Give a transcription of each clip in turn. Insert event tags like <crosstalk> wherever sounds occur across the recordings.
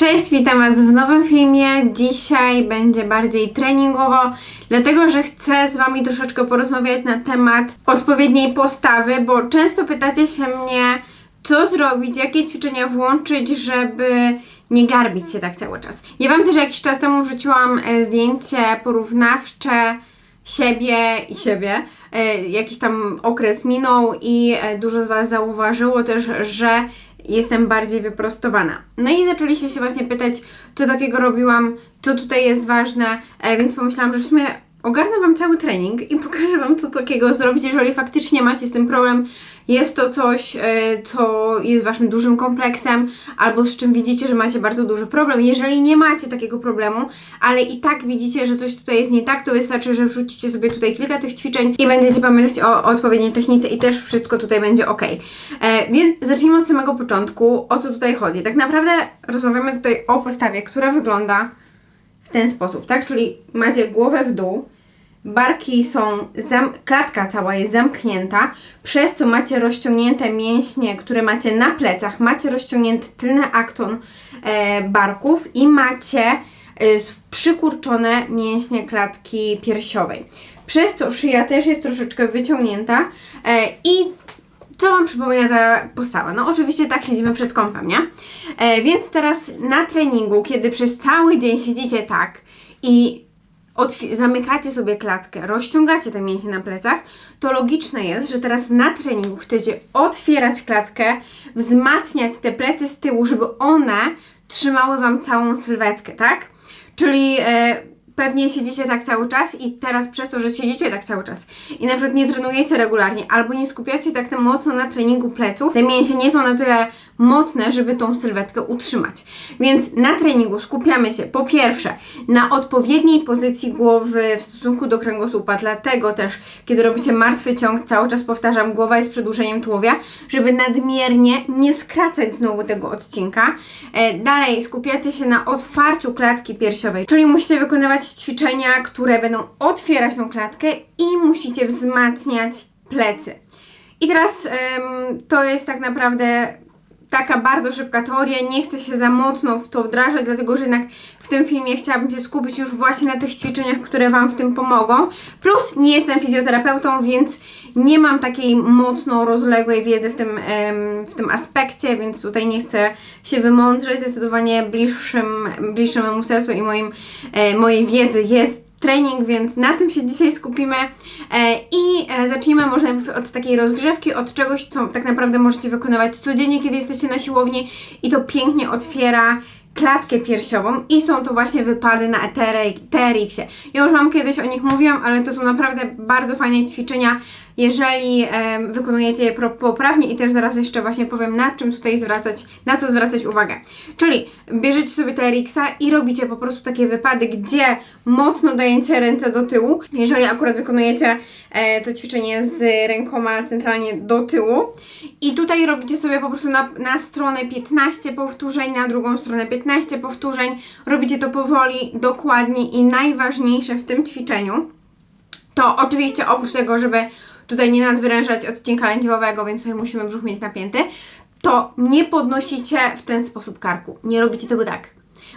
Cześć, witam Was w nowym filmie. Dzisiaj będzie bardziej treningowo, dlatego że chcę z Wami troszeczkę porozmawiać na temat odpowiedniej postawy, bo często pytacie się mnie, co zrobić, jakie ćwiczenia włączyć, żeby nie garbić się tak cały czas. Ja Wam też jakiś czas temu wrzuciłam e, zdjęcie porównawcze siebie i siebie. E, Jakiś tam okres minął i e, dużo z Was zauważyło też, że jestem bardziej wyprostowana. No i zaczęliście się właśnie pytać, co takiego robiłam, co tutaj jest ważne, e, więc pomyślałam, że w sumie ogarnę Wam cały trening i <laughs> pokażę Wam, co takiego zrobić, jeżeli faktycznie macie z tym problem, jest to coś, e, co jest Waszym dużym kompleksem, albo z czym widzicie, że macie bardzo duży problem. Jeżeli nie macie takiego problemu, ale i tak widzicie, że coś tutaj jest nie tak, to wystarczy, że wrzucicie sobie tutaj kilka tych ćwiczeń i będziecie pamiętać o, o odpowiedniej technice i też wszystko tutaj będzie ok. E, więc zacznijmy od samego początku, o co tutaj chodzi. Tak naprawdę rozmawiamy tutaj o postawie, która wygląda w ten sposób, tak? Czyli macie głowę w dół, barki są, klatka cała jest zamknięta, przez co macie rozciągnięte mięśnie, które macie na plecach, macie rozciągnięty tylny akton e, barków i macie e, przykurczone mięśnie klatki piersiowej. Przez to szyja też jest troszeczkę wyciągnięta e, i co Wam przypomina ta postawa? No oczywiście tak siedzimy przed kąpem, nie? E, więc teraz na treningu, kiedy przez cały dzień siedzicie tak i zamykacie sobie klatkę, rozciągacie te mięśnie na plecach, to logiczne jest, że teraz na treningu chcecie otwierać klatkę, wzmacniać te plecy z tyłu, żeby one trzymały Wam całą sylwetkę, tak? Czyli e, pewnie siedzicie tak cały czas i teraz przez to, że siedzicie tak cały czas i na przykład nie trenujecie regularnie albo nie skupiacie tak mocno na treningu pleców, te mięśnie nie są na tyle mocne, żeby tą sylwetkę utrzymać. Więc na treningu skupiamy się po pierwsze na odpowiedniej pozycji głowy w stosunku do kręgosłupa, dlatego też kiedy robicie martwy ciąg, cały czas powtarzam, głowa jest przedłużeniem tułowia, żeby nadmiernie nie skracać znowu tego odcinka. E, dalej skupiacie się na otwarciu klatki piersiowej, czyli musicie wykonywać ćwiczenia, które będą otwierać tą klatkę i musicie wzmacniać plecy. I teraz em, to jest tak naprawdę taka bardzo szybka teoria, nie chcę się za mocno w to wdrażać, dlatego że jednak w tym filmie chciałabym się skupić już właśnie na tych ćwiczeniach, które Wam w tym pomogą. Plus nie jestem fizjoterapeutą, więc nie mam takiej mocno rozległej wiedzy w tym, w tym aspekcie, więc tutaj nie chcę się wymądrzeć. Zdecydowanie bliższym, bliższym memu sercu i moim, e, mojej wiedzy jest trening, więc na tym się dzisiaj skupimy. E, i e, zacznijmy może od takiej rozgrzewki, od czegoś, co tak naprawdę możecie wykonywać codziennie, kiedy jesteście na siłowni. I to pięknie otwiera klatkę piersiową. I są to właśnie wypady na TRX-ie. Ja już Wam kiedyś o nich mówiłam, ale to są naprawdę bardzo fajne ćwiczenia, jeżeli em, wykonujecie je poprawnie i też zaraz jeszcze właśnie powiem na czym tutaj zwracać, na co zwracać uwagę. Czyli bierzecie sobie TRX-a i robicie po prostu takie wypady, gdzie mocno dajecie ręce do tyłu. Jeżeli akurat wykonujecie e, to ćwiczenie z rękoma centralnie do tyłu i tutaj robicie sobie po prostu na, na stronę 15 powtórzeń, na drugą stronę 15 powtórzeń. Robicie to powoli, dokładnie i najważniejsze w tym ćwiczeniu to oczywiście oprócz tego, żeby tutaj nie nadwyrężać odcinka lędźwiowego, więc tutaj musimy brzuch mieć napięty, to nie podnosicie w ten sposób karku. Nie robicie tego tak.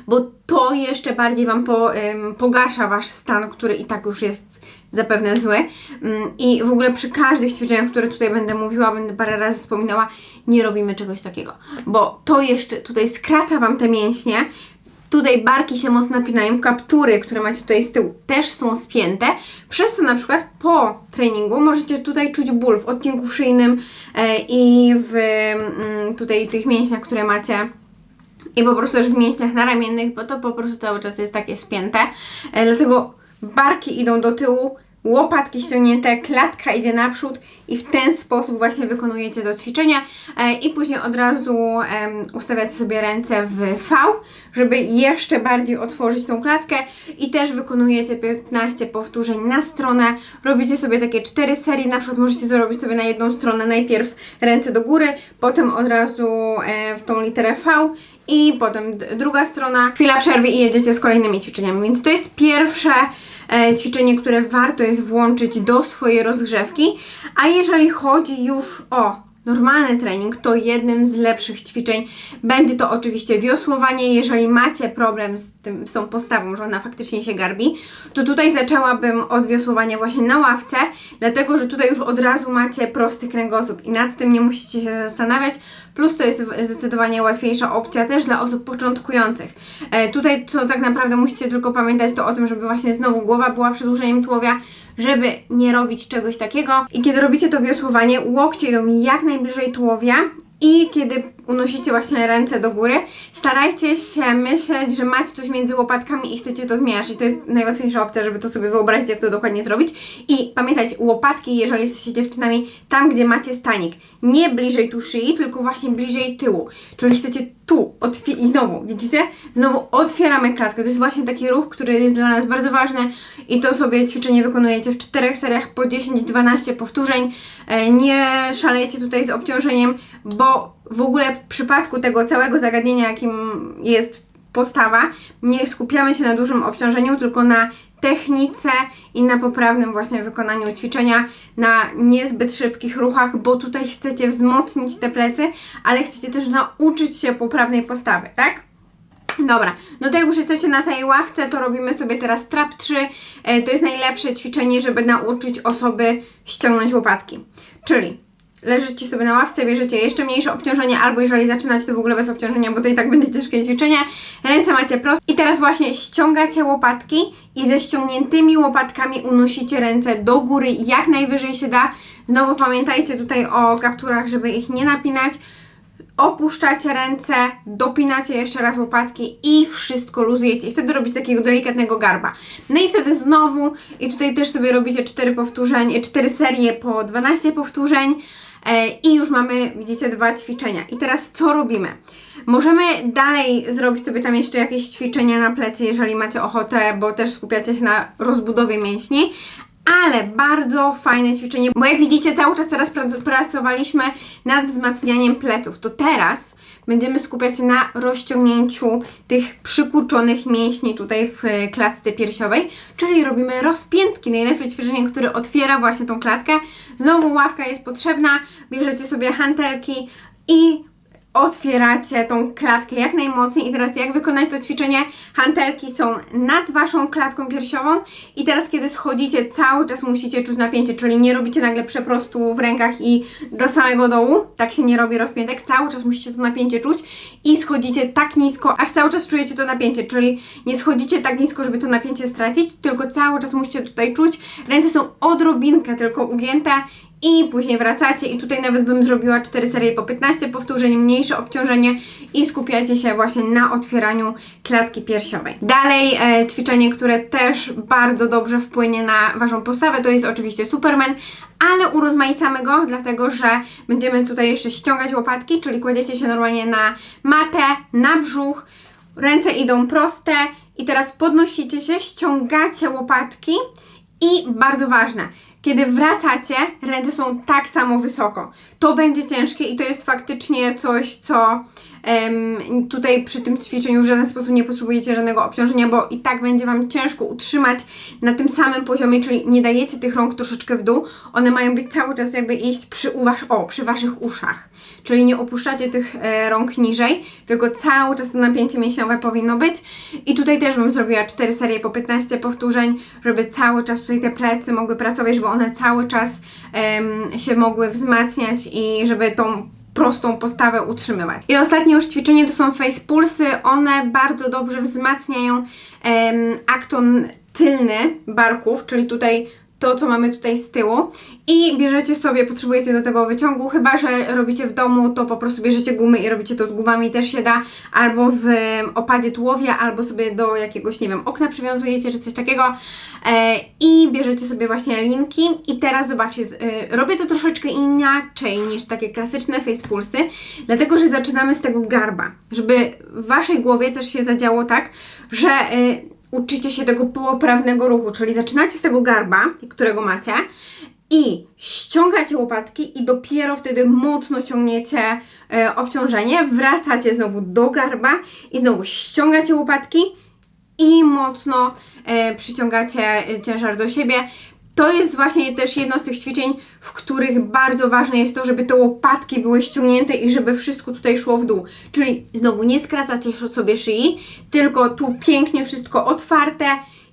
Bo to jeszcze bardziej Wam po, ym, pogarsza Wasz stan, który i tak już jest zapewne zły. Ym, I w ogóle przy każdych ćwiczeniach, które tutaj będę mówiła, będę parę razy wspominała, nie robimy czegoś takiego. Bo to jeszcze tutaj skraca Wam te mięśnie, Tutaj barki się mocno napinają, kaptury, które macie tutaj z tyłu też są spięte, przez co na przykład po treningu możecie tutaj czuć ból w odcinku szyjnym e, i w mm, tutaj tych mięśniach, które macie i po prostu też w mięśniach naramiennych, bo to po prostu cały czas jest takie spięte. E, dlatego barki idą do tyłu, łopatki ściągnięte, klatka idzie naprzód i w ten sposób właśnie wykonujecie to ćwiczenie. E, i później od razu ustawiacie sobie ręce w V, żeby jeszcze bardziej otworzyć tą klatkę. I też wykonujecie 15 powtórzeń na stronę, robicie sobie takie 4 serie, na przykład możecie zrobić sobie na jedną stronę najpierw ręce do góry, potem od razu e, w tą literę V i potem druga strona, chwila przerwy i jedziecie z kolejnymi ćwiczeniami, więc to jest pierwsze e, ćwiczenie, które warto jest włączyć do swojej rozgrzewki. A jeżeli chodzi już o normalny trening, to jednym z lepszych ćwiczeń będzie to oczywiście wiosłowanie. Jeżeli macie problem z, tym, z tą postawą, że ona faktycznie się garbi, to tutaj zaczęłabym od wiosłowania właśnie na ławce, dlatego że tutaj już od razu macie prosty kręgosłup i nad tym nie musicie się zastanawiać. Plus to jest zdecydowanie łatwiejsza opcja też dla osób początkujących. E, tutaj co tak naprawdę musicie tylko pamiętać to o tym, żeby właśnie znowu głowa była przedłużeniem tułowia, żeby nie robić czegoś takiego. I kiedy robicie to wiosłowanie, łokcie idą jak najbliżej tułowia i kiedy unosicie właśnie ręce do góry, starajcie się myśleć, że macie coś między łopatkami i chcecie to zmieniać. I to jest najłatwiejsza opcja, żeby to sobie wyobrazić, jak to dokładnie zrobić. I pamiętajcie, łopatki, jeżeli jesteście dziewczynami, tam gdzie macie stanik, nie bliżej tu szyi, tylko właśnie bliżej tyłu. Czyli chcecie tu, i znowu, widzicie? Znowu otwieramy klatkę. To jest właśnie taki ruch, który jest dla nas bardzo ważny i to sobie ćwiczenie wykonujecie w czterech seriach po 10-12 powtórzeń. E, Nie szalejcie tutaj z obciążeniem, bo w ogóle w przypadku tego całego zagadnienia, jakim jest postawa, nie skupiamy się na dużym obciążeniu, tylko na technice i na poprawnym właśnie wykonaniu ćwiczenia, na niezbyt szybkich ruchach, bo tutaj chcecie wzmocnić te plecy, ale chcecie też nauczyć się poprawnej postawy, tak? Dobra, no to jak już jesteście na tej ławce, to robimy sobie teraz trap 3. E, To jest najlepsze ćwiczenie, żeby nauczyć osoby ściągnąć łopatki. Czyli leżycie sobie na ławce, bierzecie jeszcze mniejsze obciążenie, albo jeżeli zaczynacie to w ogóle bez obciążenia, bo to i tak będzie ciężkie ćwiczenie. Ręce macie proste i teraz właśnie ściągacie łopatki i ze ściągniętymi łopatkami unosicie ręce do góry jak najwyżej się da. Znowu pamiętajcie tutaj o kapturach, żeby ich nie napinać opuszczacie ręce, dopinacie jeszcze raz łopatki i wszystko luzujecie. I wtedy robicie takiego delikatnego garba. No i wtedy znowu, i tutaj też sobie robicie 4 powtórzeń, 4 serie po 12 powtórzeń. E, I już mamy, widzicie, dwa ćwiczenia. I teraz co robimy? Możemy dalej zrobić sobie tam jeszcze jakieś ćwiczenia na plecy, jeżeli macie ochotę, bo też skupiacie się na rozbudowie mięśni. Ale bardzo fajne ćwiczenie, bo jak widzicie, cały czas teraz prac- pracowaliśmy nad wzmacnianiem pleców. To teraz będziemy skupiać się na rozciągnięciu tych przykurczonych mięśni tutaj w e, klatce piersiowej, czyli robimy rozpiętki, najlepsze ćwiczenie, które otwiera właśnie tą klatkę. Znowu ławka jest potrzebna, bierzecie sobie hantelki i otwieracie tą klatkę jak najmocniej. I teraz jak wykonać to ćwiczenie? Hantelki są nad Waszą klatką piersiową. I teraz kiedy schodzicie cały czas musicie czuć napięcie, czyli nie robicie nagle przeprostu w rękach i do samego dołu, tak się nie robi rozpiętek, cały czas musicie to napięcie czuć. I schodzicie tak nisko, aż cały czas czujecie to napięcie, czyli nie schodzicie tak nisko, żeby to napięcie stracić, tylko cały czas musicie tutaj czuć, ręce są odrobinkę tylko ugięte i później wracacie i tutaj nawet bym zrobiła 4 serie po 15 powtórzeń, mniejsze obciążenie i skupiacie się właśnie na otwieraniu klatki piersiowej. Dalej e, ćwiczenie, które też bardzo dobrze wpłynie na Waszą postawę, to jest oczywiście Superman, ale urozmaicamy go, dlatego że będziemy tutaj jeszcze ściągać łopatki, czyli kładziecie się normalnie na matę, na brzuch, ręce idą proste i teraz podnosicie się, ściągacie łopatki i bardzo ważne, kiedy wracacie, ręce są tak samo wysoko. To będzie ciężkie i to jest faktycznie coś, co tutaj przy tym ćwiczeniu w żaden sposób nie potrzebujecie żadnego obciążenia, bo i tak będzie Wam ciężko utrzymać na tym samym poziomie, czyli nie dajecie tych rąk troszeczkę w dół. One mają być cały czas jakby iść przy, u wasz, o, przy Waszych uszach. Czyli nie opuszczacie tych e, rąk niżej, tylko cały czas to napięcie mięśniowe powinno być. I tutaj też bym zrobiła 4 serie po 15 powtórzeń, żeby cały czas tutaj te plecy mogły pracować, żeby one cały czas się mogły wzmacniać i żeby tą prostą postawę utrzymywać. I ostatnie już ćwiczenie to są face pulsy. One bardzo dobrze wzmacniają em, akton tylny barków, czyli tutaj to, co mamy tutaj z tyłu. I bierzecie sobie, potrzebujecie do tego wyciągu, chyba, że robicie w domu, to po prostu bierzecie gumy i robicie to z gumami, też się da, albo w opadzie tułowia, albo sobie do jakiegoś, nie wiem, okna przywiązujecie, czy coś takiego. E, i bierzecie sobie właśnie linki. I teraz zobaczcie, e, robię to troszeczkę inaczej niż takie klasyczne face pulsy, dlatego, że zaczynamy z tego garba, żeby w Waszej głowie też się zadziało tak, że e, uczycie się tego poprawnego ruchu, czyli zaczynacie z tego garba, którego macie i ściągacie łopatki i dopiero wtedy mocno ciągniecie e, obciążenie, wracacie znowu do garba i znowu ściągacie łopatki i mocno e, przyciągacie e, ciężar do siebie. To jest właśnie też jedno z tych ćwiczeń, w których bardzo ważne jest to, żeby te łopatki były ściągnięte i żeby wszystko tutaj szło w dół. Czyli znowu nie skracacie sobie szyi, tylko tu pięknie wszystko otwarte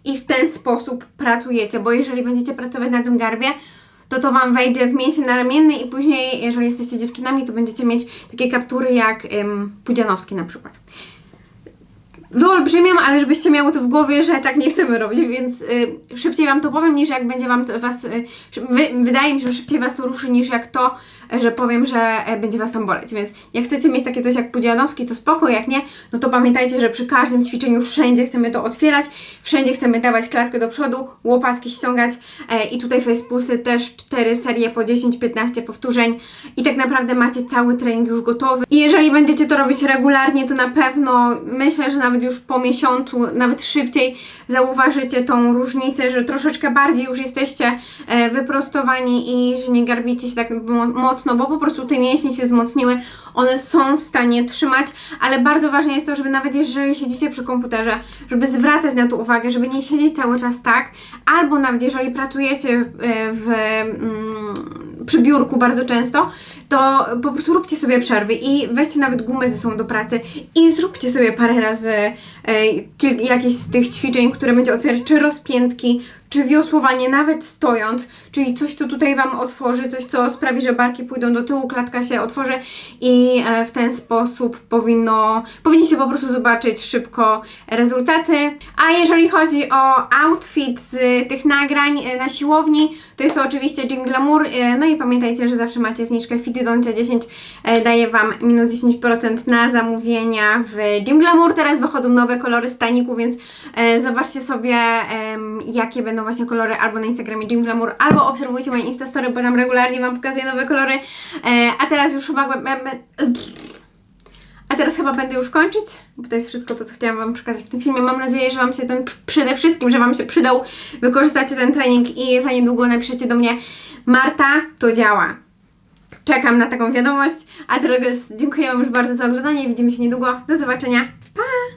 i w ten sposób pracujecie, bo jeżeli będziecie pracować na tym garbie, to to Wam wejdzie w mięsień naramienny i później, jeżeli jesteście dziewczynami, to będziecie mieć takie kaptury jak ym, Pudzianowski na przykład. Wyolbrzymiam, ale żebyście miały to w głowie, że tak nie chcemy robić, więc y, szybciej Wam to powiem, niż jak będzie Wam to, Was... Y, wydaje mi się, że szybciej Was to ruszy, niż jak to, y, że powiem, że e, będzie Was tam boleć. Więc jak chcecie mieć takie coś jak Pudzianowski, to spoko, jak nie, no to pamiętajcie, że przy każdym ćwiczeniu wszędzie chcemy to otwierać, wszędzie chcemy dawać klatkę do przodu, łopatki ściągać e, i tutaj facepulsy też 4 serie po 10-15 powtórzeń i tak naprawdę macie cały trening już gotowy. I jeżeli będziecie to robić regularnie, to na pewno myślę, że nawet już po miesiącu, nawet szybciej zauważycie tą różnicę, że troszeczkę bardziej już jesteście e, wyprostowani i że nie garbicie się tak mo- mocno, bo po prostu te mięśnie się wzmocniły, one są w stanie trzymać, ale bardzo ważne jest to, żeby nawet jeżeli siedzicie przy komputerze, żeby zwracać na to uwagę, żeby nie siedzieć cały czas tak, albo nawet jeżeli pracujecie e, w, mm, przy biurku bardzo często, to po prostu róbcie sobie przerwy i weźcie nawet gumę ze sobą do pracy i zróbcie sobie parę razy e, jakieś z tych ćwiczeń, które będzie otwierać, czy rozpiętki, czy wiosłowanie, nawet stojąc, czyli coś, co tutaj Wam otworzy, coś, co sprawi, że barki pójdą do tyłu, klatka się otworzy i e, w ten sposób powinno, powinniście po prostu zobaczyć szybko rezultaty. A jeżeli chodzi o outfit z tych nagrań e, na siłowni, to jest to oczywiście Jean Glamour, e, no i pamiętajcie, że zawsze macie zniżkę Fitydoncia 10, e, daje Wam minus 10% na zamówienia w Jean Glamour. Teraz wychodzą nowe kolory staniku, więc zobaczcie sobie jakie będą właśnie kolory albo na Instagramie Jean Glamour, albo obserwujcie moje Instastory, bo tam regularnie Wam pokazuję nowe kolory. E, a teraz już chyba... a teraz chyba będę już kończyć, bo to jest wszystko to, co chciałam Wam przekazać w tym filmie. Mam nadzieję, że Wam się ten, przede wszystkim, że Wam się przydał, wykorzystacie ten trening i za niedługo napiszecie do mnie Marta, to działa. Czekam na taką wiadomość, a teraz dziękuję Wam już bardzo za oglądanie, widzimy się niedługo, do zobaczenia, pa!